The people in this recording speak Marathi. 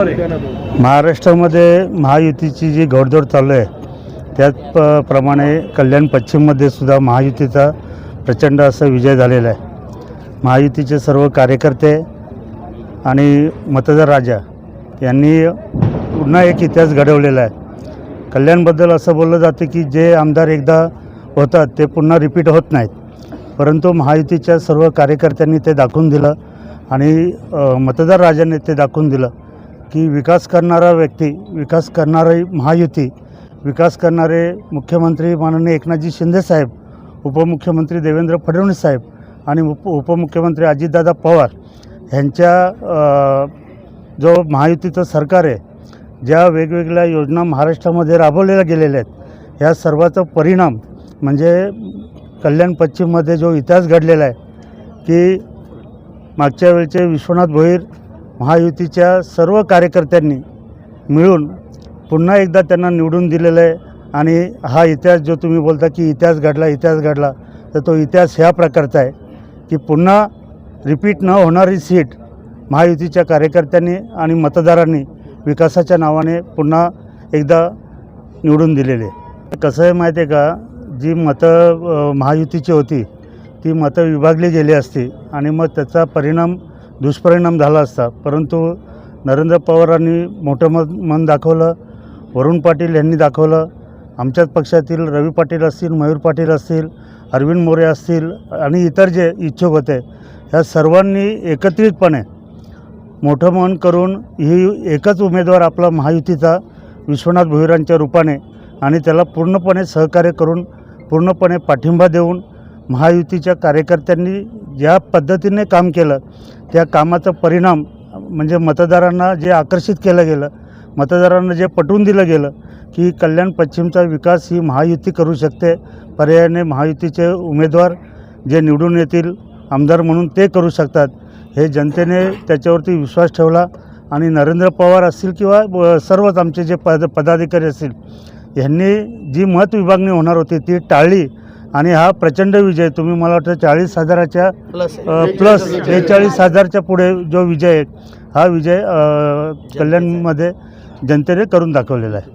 महाराष्ट्रामध्ये महायुतीची जी घोडदौड चालू आहे त्याच प्रमाणे कल्याण पश्चिममध्ये सुद्धा महायुतीचा प्रचंड असा विजय झालेला आहे. महायुतीचे सर्व कार्यकर्ते आणि मतदार राजा यांनी पुन्हा एक इतिहास घडवलेला आहे. कल्याणबद्दल असं बोललं जातं की जे आमदार एकदा होतात ते पुन्हा रिपीट होत नाहीत. परंतु महायुतीच्या सर्व कार्यकर्त्यांनी ते दाखवून दिलं आणि मतदार राजांनी ते दाखवून दिलं. की विकास करणारा व्यक्ती विकास करणारी महायुती विकास करणारे मुख्यमंत्री माननीय एकनाथजी शिंदेसाहेब उपमुख्यमंत्री देवेंद्र फडणवीस साहेब आणि उप उपमुख्यमंत्री अजितदादा पवार ह्यांच्या जो महायुतीचं सरकार आहे ज्या वेगवेगळ्या योजना महाराष्ट्रामध्ये राबवलेल्या गेलेल्या आहेत ह्या सर्वाचा परिणाम म्हणजे कल्याण पश्चिममध्ये जो इतिहास घडलेला आहे की मागच्या वेळचे विश्वनाथ भोईर महायुतीच्या सर्व कार्यकर्त्यांनी मिळून पुन्हा एकदा त्यांना निवडून दिलेलं आहे आणि हा इतिहास जो तुम्ही बोलता की इतिहास घडला इतिहास घडला तर तो इतिहास ह्या प्रकारचा आहे की पुन्हा रिपीट न होणारी सीट महायुतीच्या कार्यकर्त्यांनी आणि मतदारांनी विकासाच्या नावाने पुन्हा एकदा निवडून दिलेले आहे. कसं आहे माहिती आहे का जी मतं महायुतीची होती ती मतं विभागली गेली असती आणि मग त्याचा परिणाम दुष्परिणाम झाला असता परंतु नरेंद्र पवारांनी मोठं मत मन दाखवलं वरुण पाटील यांनी दाखवलं आमच्याच पक्षातील रवी पाटील असतील मयूर पाटील असतील अरविंद मोरे असतील आणि इतर जे इच्छुक होते ह्या सर्वांनी एकत्रितपणे मोठं मन करून ही एकच उमेदवार आपला महायुतीचा विश्वनाथ भुईरांच्या रूपाने आणि त्याला पूर्णपणे सहकार्य करून पूर्णपणे पाठिंबा देऊन महायुतीच्या कार्यकर्त्यांनी ज्या पद्धतीने काम केलं त्या कामाचा परिणाम म्हणजे मतदारांना जे आकर्षित केलं गेलं मतदारांना जे पटवून दिलं गेलं की कल्याण पश्चिमचा विकास ही महायुती करू शकते. पर्यायाने महायुतीचे उमेदवार जे निवडून येतील आमदार म्हणून ते करू शकतात. हे जनतेने त्याच्यावरती विश्वास ठेवला आणि नरेंद्र पवार असतील किंवा सर्वच आमचे जे पद पदाधिकारी असतील ह्यांनी जी मत विभागणी होणार होती ती टाळली. आणि हा प्रचंड विजय तुम्ही मला वाटतं चाळीस हजाराच्या प्लस बेचाळीस हजारच्या पुढे जो विजय आहे हा विजय कल्याणमध्ये जनतेने करून दाखवलेला आहे.